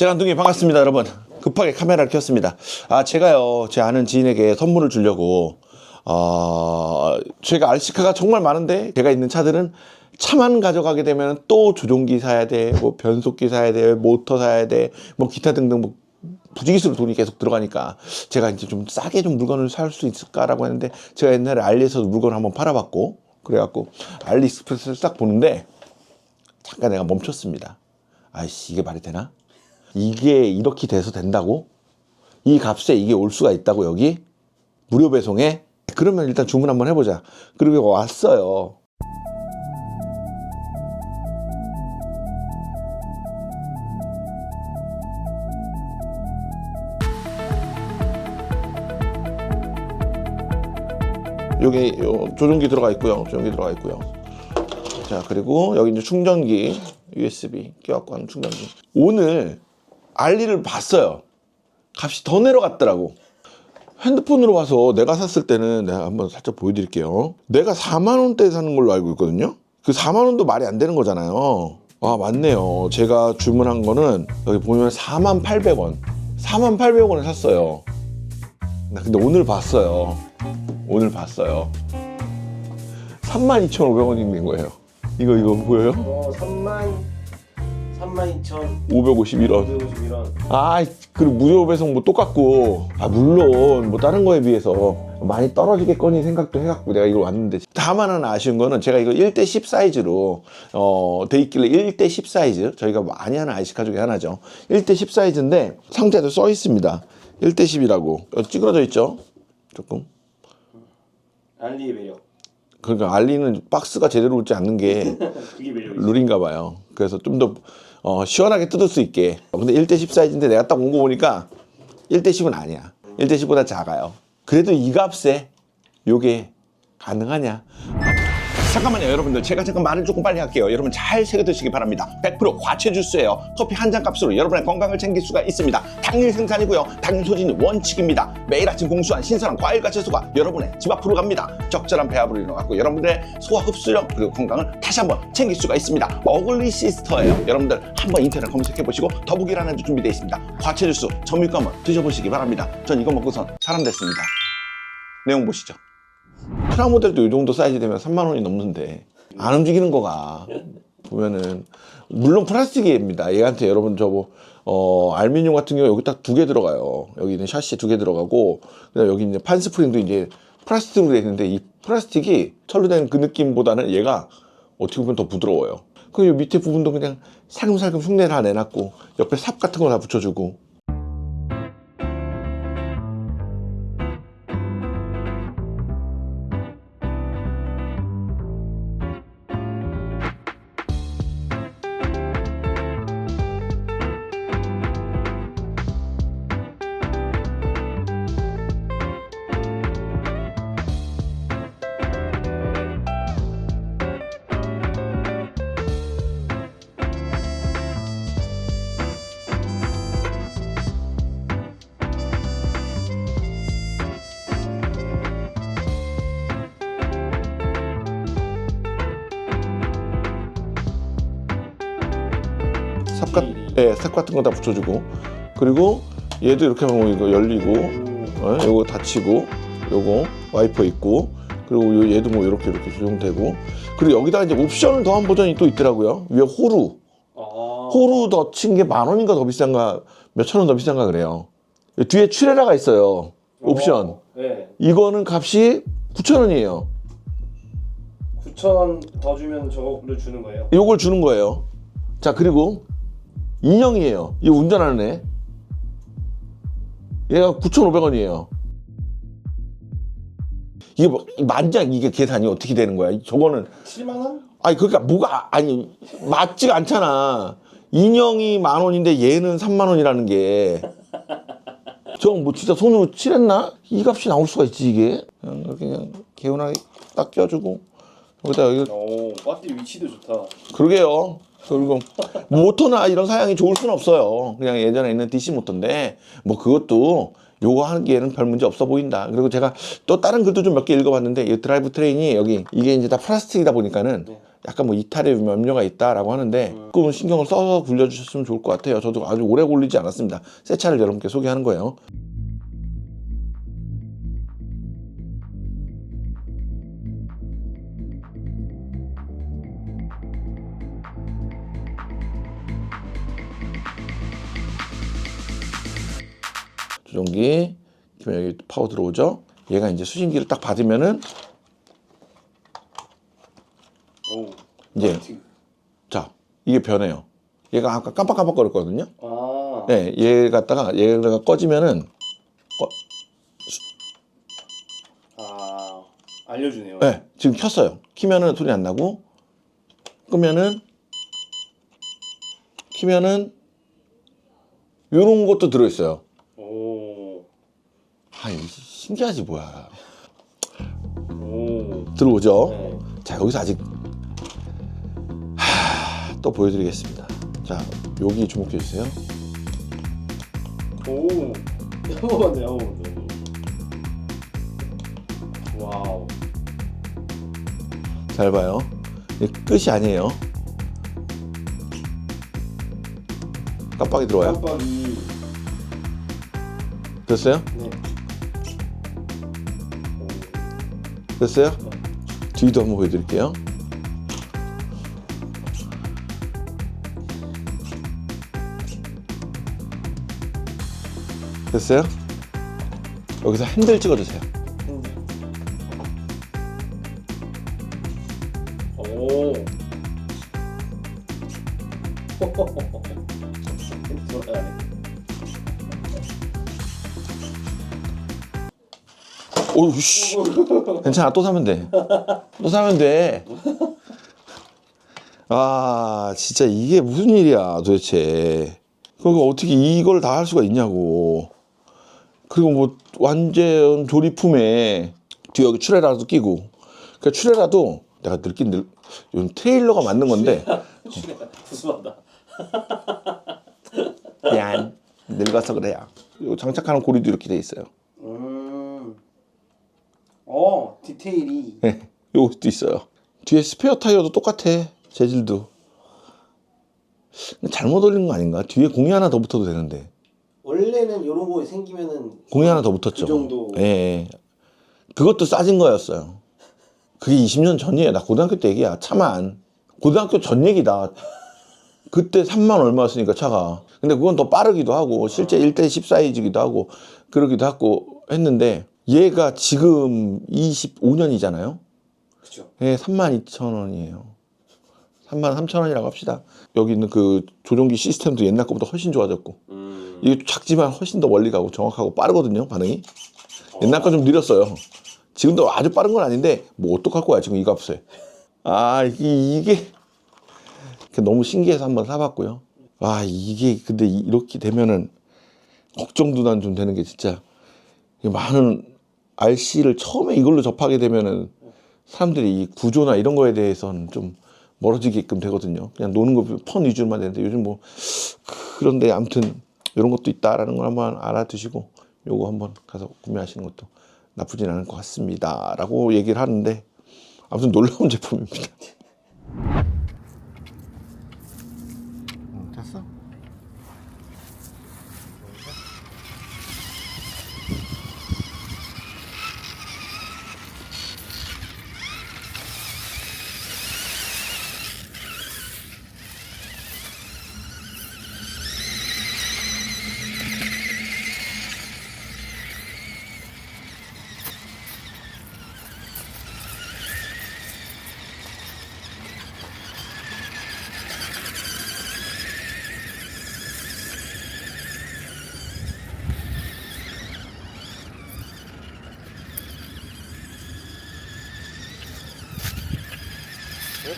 재간둥이 반갑습니다, 여러분. 급하게 카메라를 켰습니다. 아, 제가요, 제 아는 지인에게 선물을 주려고, 어, 제가 RC카가 정말 많은데, 제가 있는 차들은 차만 가져가게 되면 또 조종기 사야 돼, 뭐 변속기 사야 돼, 모터 사야 돼, 뭐 기타 등등 뭐 부지기수로 돈이 계속 들어가니까 제가 이제 좀 싸게 좀 물건을 살 수 있을까라고 했는데 제가 옛날에 알리에서 물건을 한번 팔아봤고 그래갖고 알리익스프레스를 딱 보는데 잠깐 내가 멈췄습니다. 아이씨 이게 말이 되나? 이게 이렇게 돼서 된다고? 이 값에 이게 올 수가 있다고 여기? 무료 배송에? 그러면 일단 주문 한번 해보자. 그리고 왔어요. 여기 요 조종기 들어가 있고요. 조종기 들어가 있고요. 자 그리고 여기 이제 충전기 USB 껴갖고 하는 충전기. 오늘 알리를 봤어요. 값이 더 내려갔더라고. 핸드폰으로 와서 내가 샀을 때는 내가 한번 살짝 보여드릴게요. 내가 4만 원대에 사는 걸로 알고 있거든요. 그 4만 원도 말이 안 되는 거잖아요. 아 맞네요. 제가 주문한 거는 여기 보면 4만 800원. 4만 800원에 샀어요. 나 근데 오늘 봤어요. 오늘 봤어요. 32,500원이 된 거예요. 이거 이거 보여요? 어, 3만 3만 2천 551원. 551원. 아, 그리고 무료 배송 뭐 똑같고. 아, 물론 뭐 다른 거에 비해서 많이 떨어지겠거니 생각도 해갖고 내가 이걸 왔는데. 다만 하나 아쉬운 거는 제가 이거 1대 10 사이즈로 어, 돼 있길래 1대 10 사이즈. 저희가 많이 하는 아이시카 중에 하나죠. 1대 10 사이즈인데 상자에도 써 있습니다. 1대 10이라고. 어, 찌그러져 있죠? 조금. 알리의 매력. 그러니까 알리는 박스가 제대로 오지 않는 게 그게. 룰인가 봐요. 그래서 좀 더 어, 시원하게 뜯을 수 있게. 근데 1대10 사이즈인데 내가 딱 온 거 보니까 1대10은 아니야. 1대10보다 작아요. 그래도 이 값에 요게 가능하냐? 잠깐만요, 여러분들. 제가 잠깐 말을 조금 빨리 할게요. 여러분 잘 새겨 드시기 바랍니다. 100% 과체 주스예요. 커피 한 잔 값으로 여러분의 건강을 챙길 수가 있습니다. 당일 생산이고요. 당일 소진이 원칙입니다. 매일 아침 공수한 신선한 과일과 채소가 여러분의 집 앞으로 갑니다. 적절한 배합으로 일어나고 여러분들의 소화 흡수력 그리고 건강을 다시 한번 챙길 수가 있습니다. 어글리 시스터예요. 여러분들 한번 인터넷 검색해 보시고 더보기란에도 준비되어 있습니다. 과체 주스 한번 드셔보시기 바랍니다. 전 이거 먹고선 사람 됐습니다. 내용 보시죠. 프라모델도 이 정도 사이즈 되면 3만 원이 넘는데 안 움직이는 거가 보면은 물론 플라스틱입니다. 얘한테 여러분 저뭐 어, 알루미늄 같은 경우 여기 딱 두 개 들어가요. 여기는 샤시 두 개 들어가고 그다음 여기 이제 판 스프링도 이제 플라스틱으로 돼 있는데 이 플라스틱이 철로 된 그 느낌보다는 얘가 어떻게 보면 더 부드러워요. 그리고 이 밑에 부분도 그냥 살금살금 흉내를 다 내놨고 옆에 삽 같은 거다 붙여주고 예, 삽 같은 거 다 붙여주고. 그리고 얘도 이렇게 하면 이거 열리고 어, 요거 닫히고 요거 와이퍼 있고 그리고 요 얘도 뭐 이렇게 이렇게 조정되고. 그리고 여기다가 이제 옵션을 더한 버전이 또 있더라고요. 위에 호루. 아. 호루 더친게 만 원인가 더 비싼가 몇 천 원 더 비싼가 그래요. 뒤에 추레라가 있어요 옵션. 어, 네. 이거는 값이 9천 원이에요. 9천 원 더 주면 저거를 주는 거예요. 요걸 주는 거예요. 자 그리고 인형이에요. 이거 운전하는 애. 얘가 9,500원이에요. 이게 뭐 만장 이게 계산이 어떻게 되는 거야? 저거는. 7만 원? 아니 그러니까 뭐가 아니 맞지가 않잖아. 인형이 만 원인데 얘는 3만 원이라는 게. 저건 뭐 진짜 손으로 칠했나? 이 값이 나올 수가 있지 이게? 그냥 그냥 개운하게 딱 껴주고. 여기다 여기 오, 배터리 위치도 좋다. 그러게요. 그리고 모터나 이런 사양이 좋을 수는 없어요. 그냥 예전에 있는 DC 모터인데 뭐 그것도 요거 하기에는 별 문제 없어 보인다. 그리고 제가 또 다른 글도 좀 몇 개 읽어봤는데 이 드라이브 트레인이 여기 이게 이제 다 플라스틱이다 보니까는 네. 약간 뭐 이탈의 염려가 있다라고 하는데 그건 신경을 써서 굴려주셨으면 좋을 것 같아요. 저도 아주 오래 굴리지 않았습니다. 새 차를 여러분께 소개하는 거예요. 조종기 그러면 여기 파워 들어오죠. 얘가 이제 수신기를 딱 받으면은 오. 이제 자 이게 변해요. 얘가 아까 깜빡깜빡 거렸거든요. 아. 네, 얘 갖다가 얘가 꺼지면은 꺼, 아. 알려주네요. 네, 지금 켰어요. 키면은 소리 안 나고 끄면은 키면은 요런 것도 들어 있어요. 오. 아, 이게 신기하지 뭐야. 오. 들어오죠. 네. 자 여기서 아직 하, 또 보여드리겠습니다. 자 여기 주목해 주세요. 오. 한 번만 더, 한 번만 더. 와우. 잘 봐요. 이게 끝이 아니에요. 깜빡이 들어와요. 깜빡이. 됐어요? 네. 됐어요? 뒤도 한번 보여드릴게요. 됐어요? 여기서 핸들 찍어주세요. 오. 오우 씨. 괜찮아 또 사면 돼. 또 사면 돼. 아 진짜 이게 무슨 일이야 도대체. 그거 어떻게 이걸 다 할 수가 있냐고. 그리고 뭐 완전 조리품에 뒤에 여기 추레라도 끼고. 그 추레라도 내가 늙긴 늙. 요즘 트레일러가 맞는 건데 구수하다. 미안 늙어서 그래요. 요 장착하는 고리도 이렇게 돼 있어요. 음. 어, 디테일이. 네, 요것도 있어요. 뒤에 스페어 타이어도 똑같아. 재질도. 잘못 올린 거 아닌가? 뒤에 공이 하나 더 붙어도 되는데. 원래는 이런 거 생기면은 공이 하나 더 붙었죠. 그 정도. 예, 예. 그것도 싸진 거였어요. 그게 20년 전이에요. 나 고등학교 때 얘기야. 차만. 고등학교 전 얘기다. 그때 3만 얼마였으니까 차가. 근데 그건 더 빠르기도 하고 실제 1대10 사이즈기도 하고 그러기도 하고 했는데 얘가 지금 25년이잖아요. 그죠. 예, 3만 2천 원이에요. 3만 3천 원이라고 합시다. 여기 있는 그 조종기 시스템도 옛날 것보다 훨씬 좋아졌고 음. 이게 작지만 훨씬 더 멀리 가고 정확하고 빠르거든요 반응이. 옛날 거 좀 느렸어요. 지금도 아주 빠른 건 아닌데 뭐 어떡할 거야 지금 이 값에. 아 이- 이게 너무 신기해서 한번 사봤고요. 아 이게 근데 이- 이렇게 되면은 걱정도 난 좀 되는 게 진짜 이 많은 RC를 처음에 이걸로 접하게 되면은 사람들이 이 구조나 이런 거에 대해서는 좀 멀어지게끔 되거든요. 그냥 노는 거 펀 위주로만 되는데 요즘 뭐 그런데 아무튼 이런 것도 있다라는 걸 한번 알아두시고 요거 한번 가서 구매하시는 것도 나쁘진 않을 것 같습니다 라고 얘기를 하는데 아무튼 놀라운 제품입니다.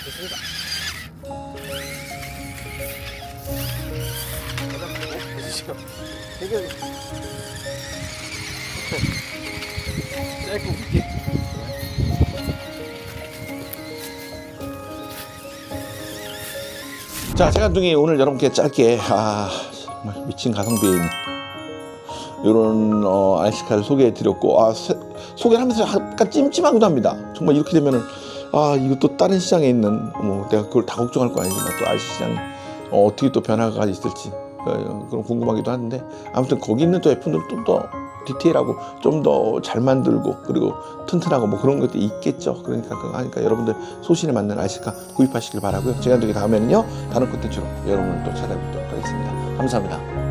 짧고 굵게. 자, 세간둥이 오늘 여러분께 짧게 아 정말 미친 가성비인 이런 어, RC카를 소개해 드렸고 아, 세- 소개를 하면서 약간 찜찜하기도 합니다. 정말 이렇게 되면은 아 이거 또 다른 시장에 있는 뭐 내가 그걸 다 걱정할 거 아니지만 또 RC 시장이 어, 어떻게 또 변화가 있을지 어, 그런 궁금하기도 한데 아무튼 거기 있는 또 제품들은 좀더 디테일하고 좀 더 잘 만들고 그리고 튼튼하고 뭐 그런 것도 있겠죠. 그러니까 그거 하니까 여러분들 소신에 맞는 RC카 구입하시길 바라고요. 제가 또 다음에는요 다른 콘텐츠로 여러분을 또 찾아뵙도록 하겠습니다. 감사합니다.